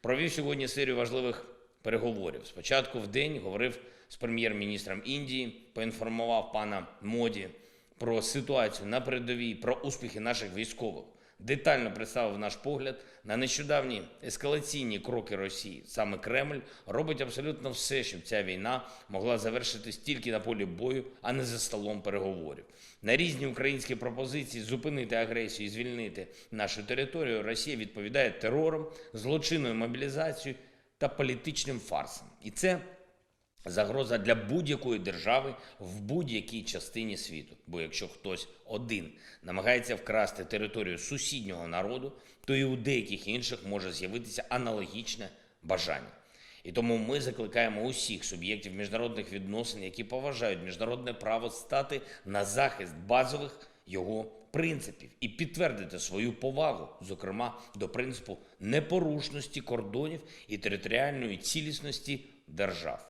Провів сьогодні серію важливих переговорів. Спочатку в день говорив з прем'єр-міністром Індії, поінформував пана Моді про ситуацію на передовій, про успіхи наших військових. Детально представив наш погляд на нещодавні ескалаційні кроки Росії. Саме Кремль робить абсолютно все, щоб ця війна могла завершитись тільки на полі бою, а не за столом переговорів. На різні українські пропозиції зупинити агресію і звільнити нашу територію. Росія відповідає терором, злочинною мобілізацією та політичним фарсом. І це загроза для будь-якої держави в будь-якій частині світу. Бо якщо хтось один намагається вкрасти територію сусіднього народу, то і у деяких інших може з'явитися аналогічне бажання. І тому ми закликаємо усіх суб'єктів міжнародних відносин, які поважають міжнародне право, стати на захист базових його принципів і підтвердити свою повагу, зокрема до принципу непорушності кордонів і територіальної цілісності держав.